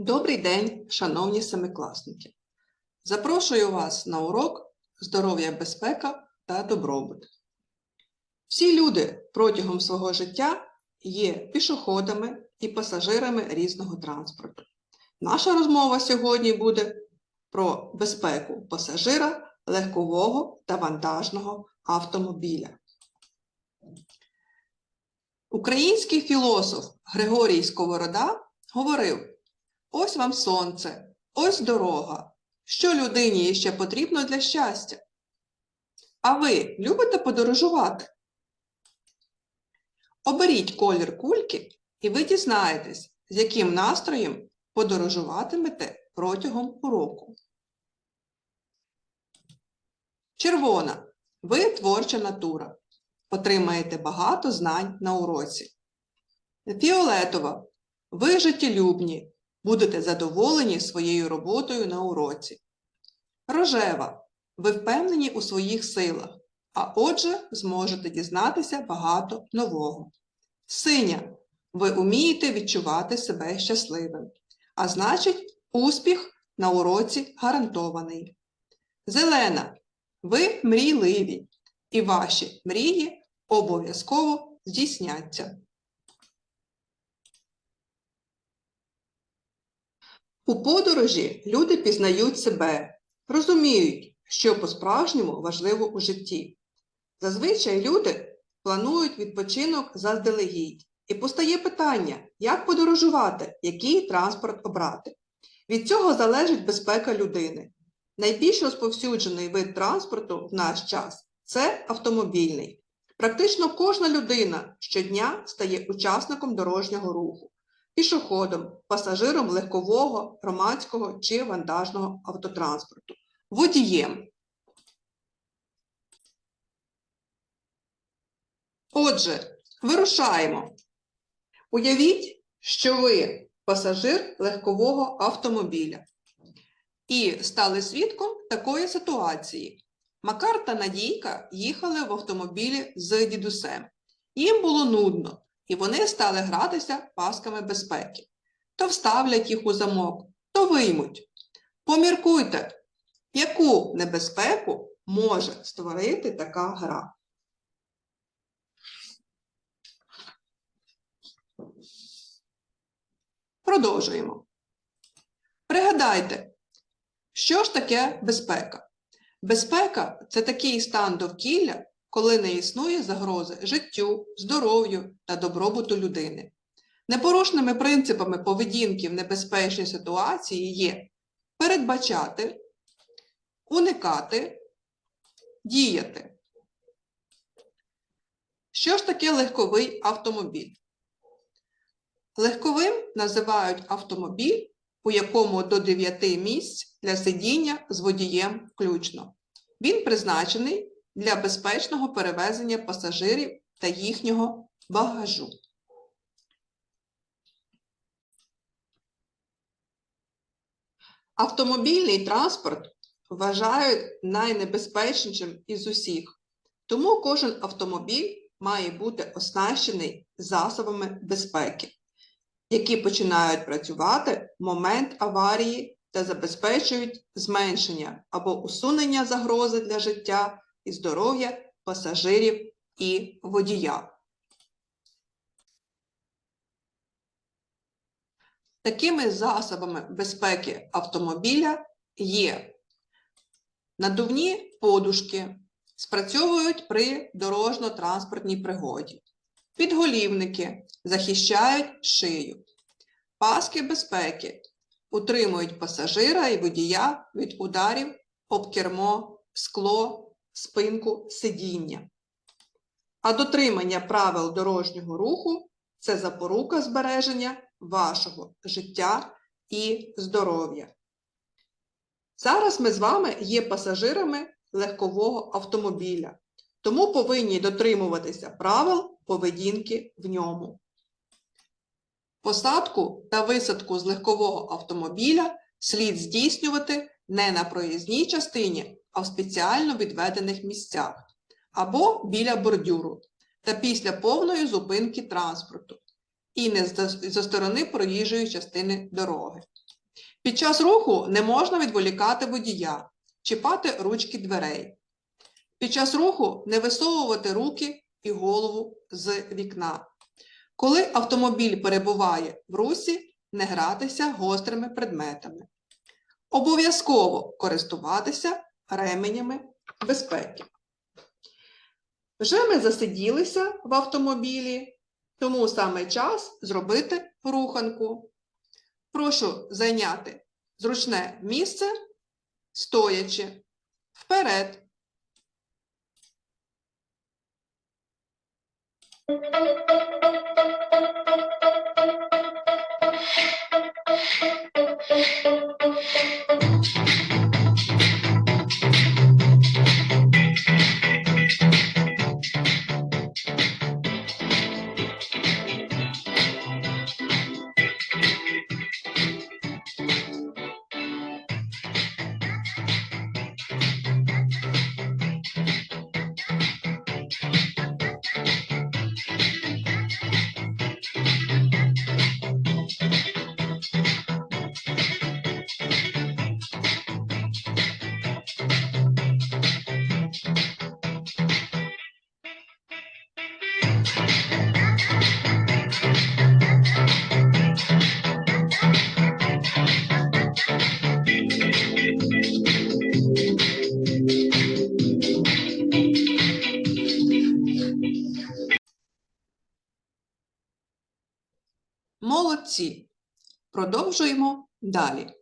Добрий день, шановні семикласники! Запрошую вас на урок Здоров'я, безпека та добробут. Всі люди протягом свого життя є пішоходами і пасажирами різного транспорту. Наша розмова сьогодні буде про безпеку пасажира легкового та вантажного автомобіля. Український філософ Григорій Сковорода говорив: Ось вам сонце, ось дорога. Що людині ще потрібно для щастя? А ви любите подорожувати? Оберіть колір кульки, і ви дізнаєтесь, з яким настроєм подорожуватимете протягом уроку. Червона. Ви творча натура. Отримаєте багато знань на уроці. Фіолетова. Ви життєлюбні, будете задоволені своєю роботою на уроці. Рожева. Ви впевнені у своїх силах, а отже, зможете дізнатися багато нового. Синя. Ви вмієте відчувати себе щасливим, а значить, успіх на уроці гарантований. Зелена. Ви мрійливі, і ваші мрії обов'язково здійсняться. У подорожі люди пізнають себе, розуміють, що по-справжньому важливо у житті. Зазвичай люди планують відпочинок заздалегідь, і постає питання, як подорожувати, який транспорт обрати. Від цього залежить безпека людини. Найбільш розповсюджений вид транспорту в наш час це автомобільний. Практично кожна людина щодня стає учасником дорожнього руху пішоходом, пасажиром легкового, громадського чи вантажного автотранспорту, водієм. Отже, вирушаємо. Уявіть, що ви пасажир легкового автомобіля і стали свідком такої ситуації. Макар та Надійка їхали в автомобілі з дідусем. Їм було нудно, і вони стали гратися пасками безпеки. То вставлять їх у замок, то виймуть. Поміркуйте, яку небезпеку може створити така гра. Продовжуємо. Пригадайте, що ж таке безпека? Безпека це такий стан довкілля, коли не існує загрози життю, здоров'ю та добробуту людини. Непорушними принципами поведінки в небезпечній ситуації є передбачати, уникати, діяти. Що ж таке легковий автомобіль? Легковим називають автомобіль, у якому до 9 місць для сидіння з водієм включно. Він призначений для безпечного перевезення пасажирів та їхнього багажу. Автомобільний транспорт вважають найнебезпечнішим із усіх, тому кожен автомобіль має бути оснащений засобами безпеки, які починають працювати в момент аварії та забезпечують зменшення або усунення загрози для життя і здоров'я пасажирів і водія. Такими засобами безпеки автомобіля є надувні подушки, спрацьовують при дорожньо-транспортній пригоді, підголівники захищають шию, паски безпеки утримують пасажира і водія від ударів об кермо, скло, спинку сидіння. А дотримання правил дорожнього руху це запорука збереження вашого життя і здоров'я. Зараз ми з вами є пасажирами легкового автомобіля, тому повинні дотримуватися правил поведінки в ньому. Посадку та висадку з легкового автомобіля слід здійснювати не на проїзній частині, а в спеціально відведених місцях або біля бордюру та після повної зупинки транспорту і не зі сторони проїжджої частини дороги. Під час руху не можна відволікати водія, чіпати ручки дверей. Під час руху не висовувати руки і голову з вікна. Коли автомобіль перебуває в русі, не гратися гострими предметами. Обов'язково користуватися ременями безпеки. Вже ми засиділися в автомобілі, тому саме час зробити руханку. Прошу зайняти зручне місце, стоячи вперед. Молодці. Продовжуємо далі.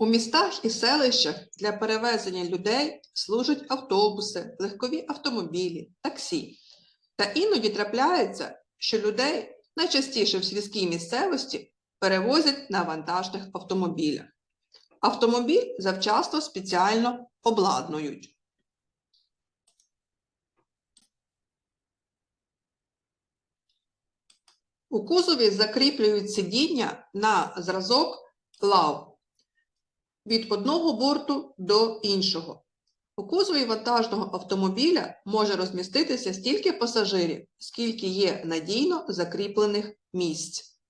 У містах і селищах для перевезення людей служать автобуси, легкові автомобілі, таксі. Та іноді трапляється, що людей найчастіше в сільській місцевості перевозять на вантажних автомобілях. Автомобіль завчасно спеціально обладнують. У кузові закріплюють сидіння на зразок лав від одного борту до іншого. У кузові вантажного автомобіля може розміститися стільки пасажирів, скільки є надійно закріплених місць.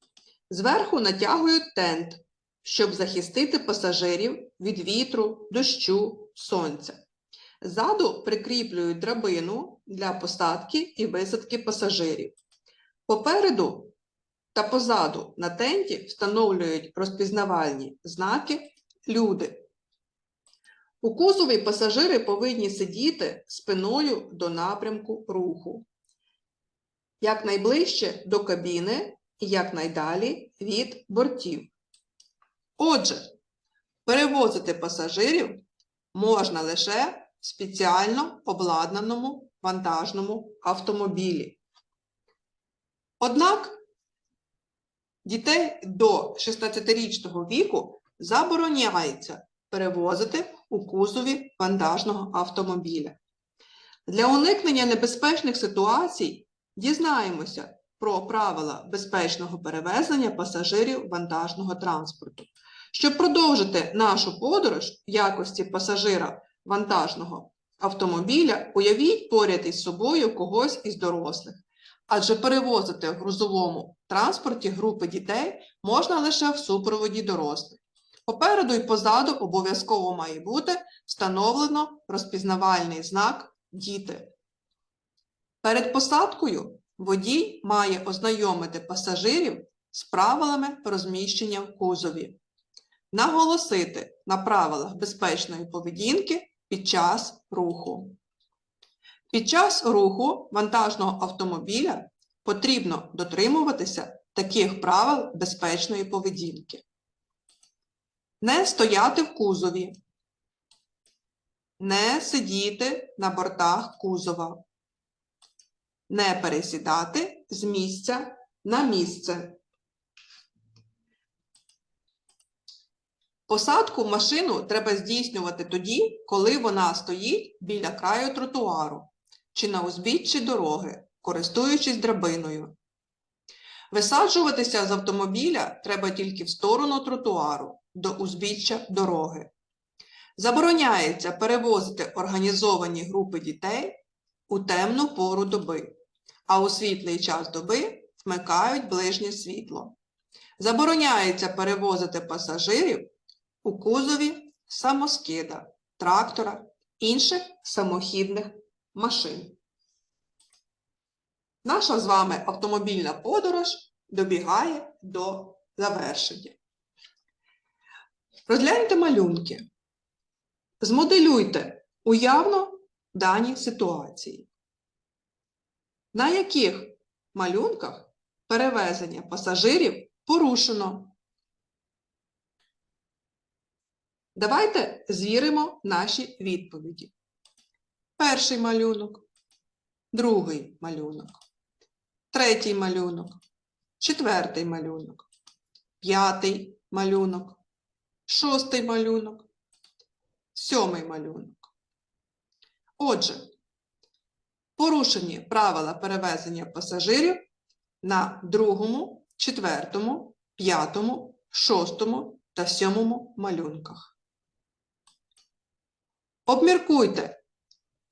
Зверху натягують тент, щоб захистити пасажирів від вітру, дощу, сонця. Ззаду прикріплюють драбину для посадки і висадки пасажирів. Попереду та позаду на тенті встановлюють розпізнавальні знаки люди. У кузові пасажири повинні сидіти спиною до напрямку руху. Якнайближче до кабіни і якнайдалі від бортів. Отже, перевозити пасажирів можна лише в спеціально обладнаному вантажному автомобілі. Однак дітей до 16-річного віку забороняється перевозити у кузові вантажного автомобіля. Для уникнення небезпечних ситуацій дізнаємося про правила безпечного перевезення пасажирів вантажного транспорту. Щоб продовжити нашу подорож в якості пасажира вантажного автомобіля, уявіть поряд із собою когось із дорослих. Адже перевозити в грузовому транспорті групи дітей можна лише в супроводі дорослих. Попереду і позаду обов'язково має бути встановлено розпізнавальний знак Діти. Перед посадкою водій має ознайомити пасажирів з правилами розміщення в кузові, наголосити на правилах безпечної поведінки під час руху. Під час руху вантажного автомобіля потрібно дотримуватися таких правил безпечної поведінки. Не стояти в кузові, не сидіти на бортах кузова, не пересідати з місця на місце. Посадку в машину треба здійснювати тоді, коли вона стоїть біля краю тротуару чи на узбіччі дороги, користуючись драбиною. Висаджуватися з автомобіля треба тільки в сторону тротуару до узбіччя дороги. Забороняється перевозити організовані групи дітей у темну пору доби, а у світлий час доби вмикають ближнє світло. Забороняється перевозити пасажирів у кузові самоскида, трактора, інших самохідних машин. Наша з вами автомобільна подорож добігає до завершення. Розгляньте малюнки. Змоделюйте уявно дані ситуації. На яких малюнках перевезення пасажирів порушено? Давайте звіримо наші відповіді. Перший малюнок, другий малюнок, третій малюнок, четвертий малюнок, п'ятий малюнок, шостий малюнок, сьомий малюнок. Отже, порушені правила перевезення пасажирів на другому, четвертому, п'ятому, шостому та сьомому малюнках. Обміркуйте,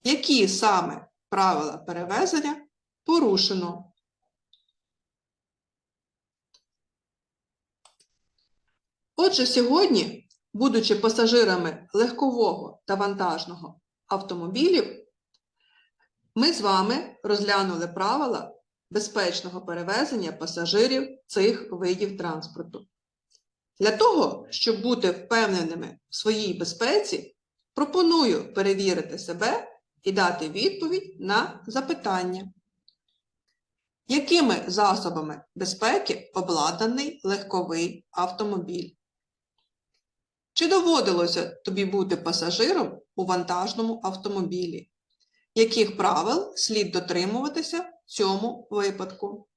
які саме правила перевезення порушено. Отже, сьогодні, будучи пасажирами легкового та вантажного автомобілів, ми з вами розглянули правила безпечного перевезення пасажирів цих видів транспорту. Для того, щоб бути впевненими в своїй безпеці, пропоную перевірити себе і дати відповідь на запитання. Якими засобами безпеки обладнаний легковий автомобіль? Чи доводилося тобі бути пасажиром у вантажному автомобілі? Яких правил слід дотримуватися в цьому випадку?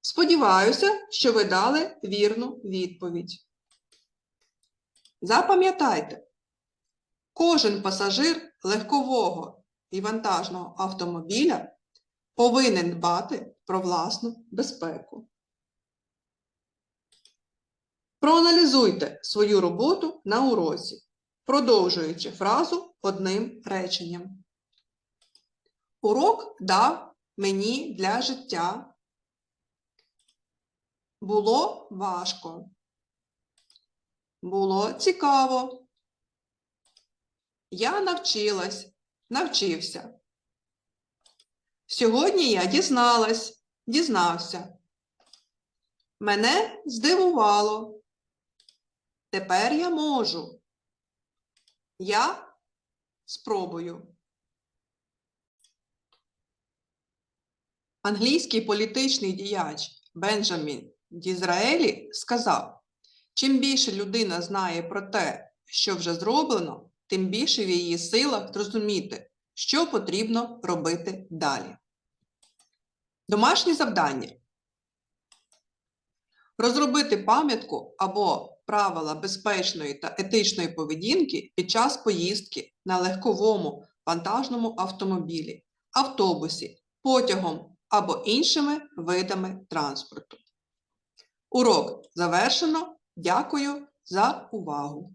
Сподіваюся, що ви дали вірну відповідь. Запам'ятайте, кожен пасажир легкового і вантажного автомобіля повинен дбати про власну безпеку. Проаналізуйте свою роботу на уроці, продовжуючи фразу одним реченням. Урок дав мені для життя. Було важко. Було цікаво. Я навчилась, навчився. Сьогодні я дізналась, дізнався. Мене здивувало. Тепер я можу. Я спробую. Англійський політичний діяч Бенджамін Дізраелі сказав, чим більше людина знає про те, що вже зроблено, тим більше в її силах зрозуміти, що потрібно робити далі. Домашнє завдання. Розробити пам'ятку або правила безпечної та етичної поведінки під час поїздки на легковому вантажному автомобілі, автобусі, потягом або іншими видами транспорту. Урок завершено. Дякую за увагу!